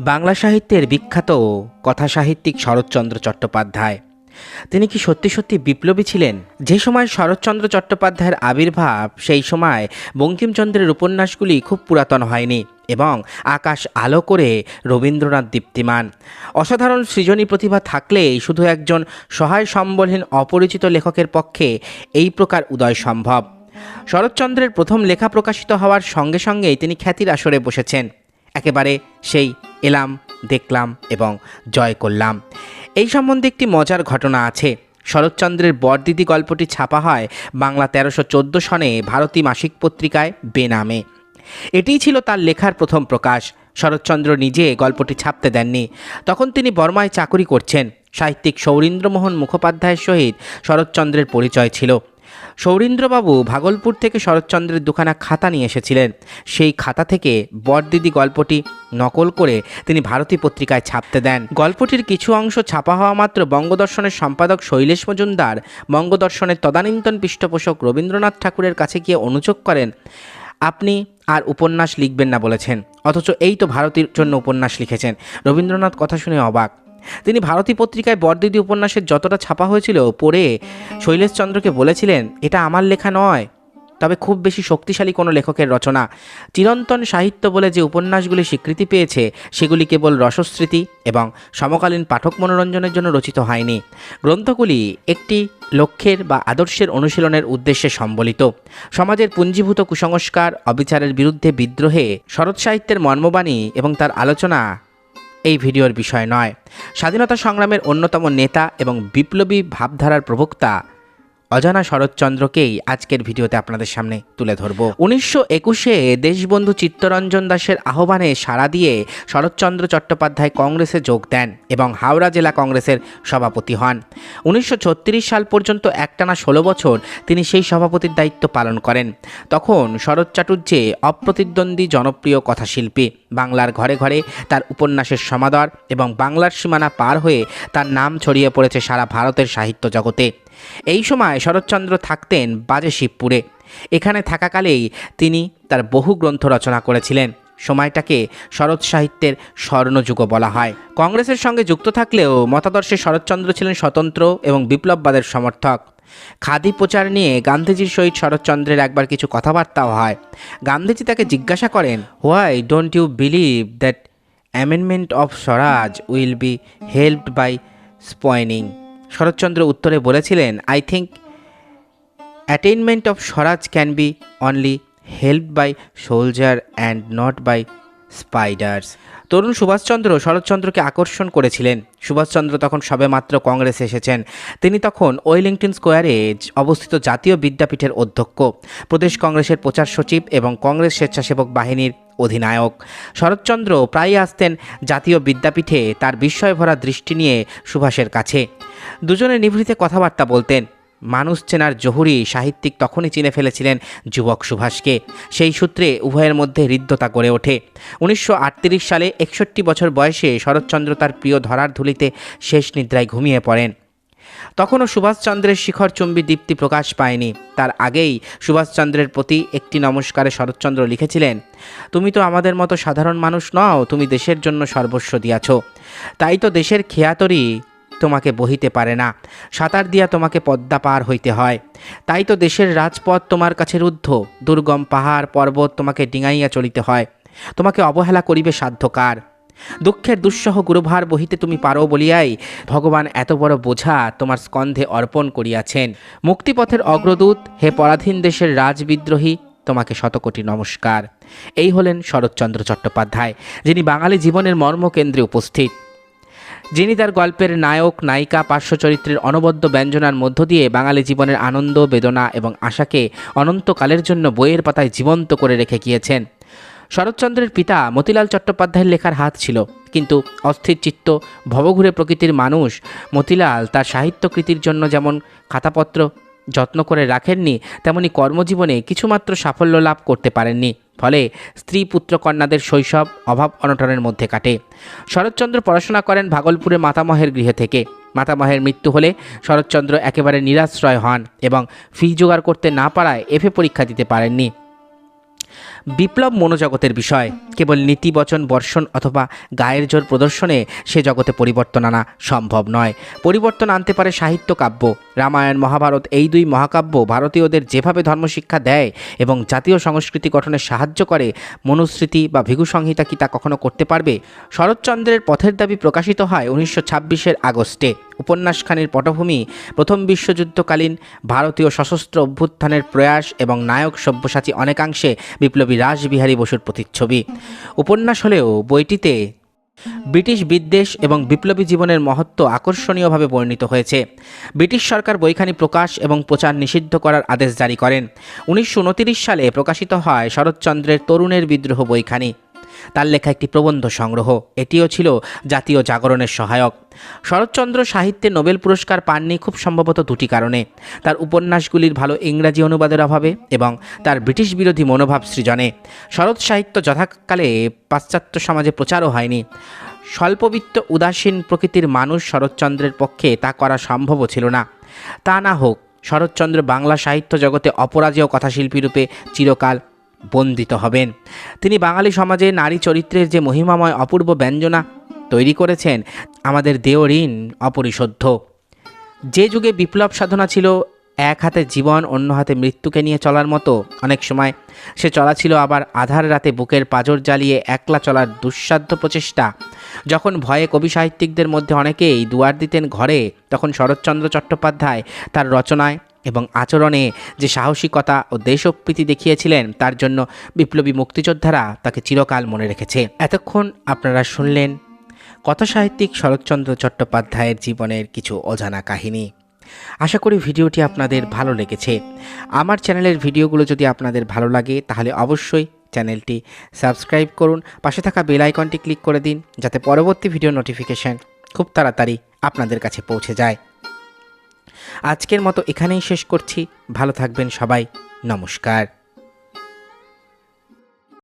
বাংলা সাহিত্যের বিখ্যাত কথা সাহিত্যিক শরৎচন্দ্র চট্টোপাধ্যায়। তিনি কি সত্যি সত্যি বিপ্লবী ছিলেন? যে সময় শরৎচন্দ্র চট্টোপাধ্যায়ের আবির্ভাব, সেই সময় বঙ্কিমচন্দ্রের উপন্যাসগুলি খুব পুরাতন হয়নি এবং আকাশ আলো করে রবীন্দ্রনাথ দীপ্তিমান। অসাধারণ সৃজনী প্রতিভা থাকলেই শুধু একজন সহায় সম্বলহীন অপরিচিত লেখকের পক্ষে এই প্রকার উদয় সম্ভব। শরৎচন্দ্রের প্রথম লেখা প্রকাশিত হওয়ার সঙ্গে সঙ্গেই তিনি খ্যাতির আসরে বসেছেন। একেবারে সেই এলাম, দেখলাম এবং জয় করলাম। এই সম্বন্ধে একটি মজার ঘটনা আছে। শরৎচন্দ্রের বরদিদি গল্পটি ছাপা হয় বাংলা তেরোশো চোদ্দ সনে ভারতী মাসিক পত্রিকায় বেনামে। এটিই ছিল তার লেখার প্রথম প্রকাশ। শরৎচন্দ্র নিজে গল্পটি ছাপতে দেননি। তখন তিনি বর্মায় চাকরি করছেন। সাহিত্যিক সৌরীন্দ্রমোহন মুখোপাধ্যায়ের সহিত শরৎচন্দ্রের পরিচয় ছিল। সৌরীন্দ্রবাবু ভাগলপুর থেকে শরৎচন্দ্রের দুখানা খাতা নিয়ে এসেছিলেন। সেই খাতা থেকে বরদিদি গল্পটি নকল করে তিনি ভারতী পত্রিকায় ছাপতে দেন। গল্পটির কিছু অংশ ছাপা হওয়া মাত্র বঙ্গদর্শনের সম্পাদক শৈলেশ মজুমদার, বঙ্গদর্শনের তদানীন্তন পৃষ্ঠপোষক রবীন্দ্রনাথ ঠাকুরের কাছে গিয়ে অনুযোগ করেন, আপনি আর উপন্যাস লিখবেন না, বলেছেন। অথচ এই তো ভারতীর জন্য উপন্যাস লিখেছেন। রবীন্দ্রনাথ কথা শুনে অবাক। তিনি ভারতী পত্রিকায় বরদিদি উপন্যাসের যতটা ছাপা হয়েছিল পড়ে শৈলেশচন্দ্রকে বলেছিলেন, এটা আমার লেখা নয়। তবে খুব বেশি শক্তিশালী কোনো লেখকের রচনা। চিরন্তন সাহিত্য বলে যে উপন্যাসগুলি স্বীকৃতি পেয়েছে, সেগুলি কেবল রসস্মৃতি এবং সমকালীন পাঠক মনোরঞ্জনের জন্য রচিত হয়নি। গ্রন্থগুলি একটি লক্ষ্যের বা আদর্শের অনুশীলনের উদ্দেশ্যে সম্বলিত। সমাজের পুঞ্জীভূত কুসংস্কার, অবিচারের বিরুদ্ধে বিদ্রোহে শরৎ সাহিত্যের মর্মবাণী এবং তার আলোচনা এই ভিডিওর বিষয় নয়। স্বাধীনতা সংগ্রামের অন্যতম নেতা এবং বিপ্লবী ভাবধারার প্রবক্তা অজানা শরৎচন্দ্রকেই আজকের ভিডিওতে আপনাদের সামনে তুলে ধরব। উনিশশো একুশে দেশবন্ধু চিত্তরঞ্জন দাসের আহ্বানে সাড়া দিয়ে শরৎচন্দ্র চট্টোপাধ্যায় কংগ্রেসে যোগ দেন এবং হাওড়া জেলা কংগ্রেসের সভাপতি হন। উনিশশো ছত্রিশ সাল পর্যন্ত একটানা ষোলো বছর তিনি সেই সভাপতির দায়িত্ব পালন করেন। তখন শরৎ চাটুর্যে অপ্রতিদ্বন্দ্বী জনপ্রিয় কথাশিল্পী, বাংলার ঘরে ঘরে তার উপন্যাসের সমাদর এবং বাংলার সীমানা পার হয়ে তার নাম ছড়িয়ে পড়েছে সারা ভারতের সাহিত্য জগতে। এই সময় শরৎচন্দ্র থাকতেন বাজে শিবপুরে। এখানে থাকাকালেই তিনি তার বহু গ্রন্থ রচনা করেছিলেন। সময়টাকে শরৎ সাহিত্যের স্বর্ণযুগ বলা হয়। কংগ্রেসের সঙ্গে যুক্ত থাকলেও মতাদর্শে শরৎচন্দ্র ছিলেন স্বতন্ত্র এবং বিপ্লববাদের সমর্থক। খাদি প্রচার নিয়ে গান্ধীজির সহিত শরৎচন্দ্রের একবার কিছু কথাবার্তাও হয়। গান্ধীজি তাকে জিজ্ঞাসা করেন why don't you believe that amendment of swaraj will be helped by spinning Saratchandra উত্তরে বলেছিলেন I think attainment of swaraj can be only help by soldier and not by spiders. তরুণ সুভাষচন্দ্র শরৎচন্দ্রকে আকর্ষণ করেছিলেন। সুভাষচন্দ্র তখন সবেমাত্র কংগ্রেসে এসেছেন। তিনি তখন ওয়েলিংটন স্কোয়ারে অবস্থিত জাতীয় বিদ্যাপীঠের অধ্যক্ষ। প্রদেশ কংগ্রেসের প্রচার সচিব এবং কংগ্রেস স্বেচ্ছাসেবক বাহিনীর অধিনায়ক। শরৎচন্দ্র প্রায়ই আসতেন জাতীয় বিদ্যাপীঠে তার বিস্ময় ভরা দৃষ্টি নিয়ে সুভাষের কাছে। দুজনে নিভৃতে কথাবার্তা বলতেন। মানুষ চেনার জহুরি সাহিত্যিক তখনই চিনে ফেলেছিলেন যুবক সুভাষকে। সেই সূত্রে উভয়ের মধ্যে হৃদ্যতা গড়ে ওঠে। উনিশশো আটত্রিশ সালে একষট্টি বছর বয়সে শরৎচন্দ্র তার প্রিয় ধরার ধুলিতে শেষ নিদ্রায় ঘুমিয়ে পড়েন। তখনও সুভাষচন্দ্রের শিখর চুম্বী দীপ্তি প্রকাশ পায়নি। তার আগেই সুভাষচন্দ্রের প্রতি একটি নমস্কারে শরৎচন্দ্র লিখেছিলেন, তুমি তো আমাদের মতো সাধারণ মানুষ নও, তুমি দেশের জন্য সর্বস্ব দিয়াছ। তাই তো দেশের খেয়াতরি তোমাকে বহিতে পারে না। সাঁতার দিয়া তোমাকে পদ্মা পার হইতে হয়। তাই তো দেশের রাজপথ তোমার কাছে রুদ্ধ। দুর্গম পাহাড়, পর্বত তোমাকে ডিঙাইয়া চলিতে হয়। তোমাকে অবহেলা করিবে সাধ্যকার। দুঃখের দুঃসহ গুরুভার বহিতে তুমি পারো বলিয়াই ভগবান এত বড় বোঝা তোমার স্কন্ধে অর্পণ করিয়াছেন। মুক্তিপথের অগ্রদূত, হে পরাধীন দেশের রাজবিদ্রোহী, তোমাকে শতকোটি নমস্কার। এই হলেন শরৎচন্দ্র চট্টোপাধ্যায়, যিনি বাঙালি জীবনের মর্মকেন্দ্রে উপস্থিত। যিনি তার গল্পের নায়ক, নায়িকা পার্শ্ব চরিত্রের অনবদ্য ব্যঞ্জনার মধ্য দিয়ে বাঙালি জীবনের আনন্দ, বেদনা এবং আশাকে অনন্তকালের জন্য বইয়ের পাতায় জীবন্ত করে রেখে গিয়েছেন। শরৎচন্দ্রের পিতা মতিলাল চট্টোপাধ্যায়ের লেখার হাত ছিল, কিন্তু অস্থির চিত্ত, ভবঘুরে প্রকৃতির মানুষ মতিলাল তার সাহিত্যকৃতির জন্য যেমন খাতাপত্র যত্ন করে রাখেননি, তেমনি কর্মজীবনে কিছুমাত্র সাফল্য লাভ করতে পারেননি। ফলে স্ত্রী পুত্র কন্যাদের শৈশব, অভাব অনটনের মধ্যে কাটে। শরৎচন্দ্র পড়াশোনা করেন ভাগলপুরে মাতামহের গৃহে থেকে। মাতামহের মৃত্যু হলে শরৎচন্দ্র একেবারে নিরাশ্রয় হন এবং ফি জোগাড় করতে না পারায় এফে পরীক্ষা দিতে পারেননি। বিপ্লব মনোজগতের বিষয়। কেবল নীতি বচন, বর্ষণ অথবা গায়ের জোর প্রদর্শনে সে জগতে পরিবর্তন আনা সম্ভব নয়। পরিবর্তন আনতে পারে সাহিত্য কাব্য। রামায়ণ, মহাভারত এই দুই মহাকাব্য ভারতীয়দের যেভাবে ধর্মশিক্ষা দেয় এবং জাতীয় সংস্কৃতি গঠনে সাহায্য করে, মনুস্মৃতি বা ভিগু সংহিতা কি তা কখনো করতে পারবে? শরৎচন্দ্রের পথের দাবি প্রকাশিত হয় উনিশশো ছাব্বিশের আগস্টে। উপন্যাসখানির পটভূমি, প্রথম বিশ্বযুদ্ধকালীন ভারতীয় সশস্ত্র অভ্যুত্থানের প্রয়াস এবং নায়ক সব্যসাচী অনেকাংশে বিপ্লবী রাসবিহারী বসুর প্রতিচ্ছবি। উপন্যাস হলেও বইটিতে ব্রিটিশ বিদ্বেষ এবং বিপ্লবী জীবনের মহত্ব আকর্ষণীয়ভাবে বর্ণিত হয়েছে। ব্রিটিশ সরকার বইখানি প্রকাশ এবং প্রচার নিষিদ্ধ করার আদেশ জারি করেন। উনিশশো সালে প্রকাশিত হয় শরৎচন্দ্রের তরুণের বিদ্রোহ বইখানি। তার লেখা একটি প্রবন্ধ সংগ্রহ। এটিও ছিল জাতীয় জাগরণের সহায়ক। শরৎচন্দ্র সাহিত্যে নোবেল পুরস্কার পাননি খুব সম্ভবত দুটি কারণে। তার উপন্যাসগুলির ভালো ইংরাজি অনুবাদের অভাবে এবং তার ব্রিটিশ বিরোধী মনোভাব সৃজনে। শরৎ সাহিত্য যথাকালে পাশ্চাত্য সমাজে প্রচারও হয়নি। স্বল্পবিত্ত উদাসীন প্রকৃতির মানুষ শরৎচন্দ্রের পক্ষে তা করা সম্ভবও ছিল না। তা না হোক, শরৎচন্দ্র বাংলা সাহিত্য জগতে অপরাজেয় কথাশিল্পী রূপে চিরকাল বন্দিত হবেন। তিনি বাঙালি সমাজে নারী চরিত্রের যে মহিমাময় অপূর্ব ব্যঞ্জনা তৈরি করেছেন, আমাদের দেহ ঋণ অপরিশোধ্য। যে যুগে বিপ্লব সাধনা ছিল, এক হাতে জীবন, অন্য হাতে মৃত্যুকে নিয়ে চলার মতো অনেক সময়। সে চলা ছিল আবার আধার রাতে বুকের পাজর জ্বালিয়ে একলা চলার দুঃসাধ্য প্রচেষ্টা। যখন ভয়ে কবি সাহিত্যিকদের মধ্যে অনেকেই দুয়ার দিতেন ঘরে, তখন শরৎচন্দ্র চট্টোপাধ্যায় তার রচনায় এবং আচরণে যে সাহসিকতা ও দেশপ্রীতি দেখিয়েছিলেন, তার জন্য বিপ্লবী মুক্তিযোদ্ধারা তাকে চিরকাল মনে রেখেছে। এতক্ষণ আপনারা শুনলেন কথাসাহিত্যিক শরৎচন্দ্র চট্টোপাধ্যায়ের জীবনের কিছু অজানা কাহিনী। আশা করি ভিডিওটি আপনাদের ভালো লেগেছে। আমার চ্যানেলের ভিডিওগুলো যদি আপনাদের ভালো লাগে, তাহলে অবশ্যই চ্যানেলটি সাবস্ক্রাইব করুন, পাশে থাকা বেল আইকনটি ক্লিক করে দিন, যাতে পরবর্তী ভিডিও নোটিফিকেশন খুব তাড়াতাড়ি আপনাদের কাছে পৌঁছে যায়। আজকের মতো এখানেই শেষ করছি। ভালো থাকবেন সবাই। নমস্কার।